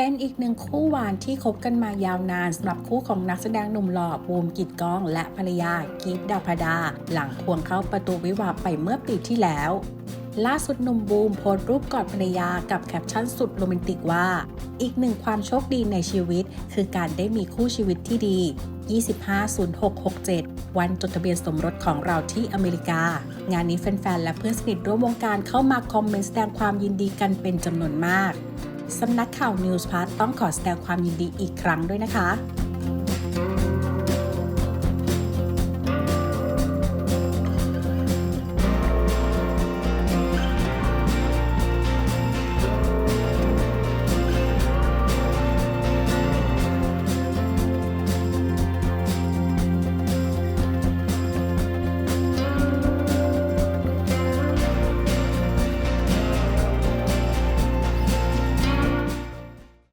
เป็นอีกหนึ่งคู่หวานที่คบกันมายาวนานสำหรับคู่ของนักแสดงหนุ่มหล่อบูมกิตกล้อง และภรรยากีฟดาพดา หลังควงเข้าประตูวิวาไปเมื่อปีที่แล้ว ล่าสุดหนุ่มบูมโพสต์รูปกอดภรรยากับแคปชั่นสุดโรแมนติกว่า อีกหนึ่งความโชคดีในชีวิต คือการได้มีคู่ชีวิตที่ดี 250667 วันจดทะเบียนสมรสของเราที่อเมริกา งานนี้แฟนๆและเพื่อนสนิทร่วมวงการเข้ามาคอมเมนต์แสดงความยินดีกันเป็นจำนวนมาก สำนักข่าวนิวส์พาร์ตต้องขอแสดงความยินดีอีกครั้งด้วยนะคะ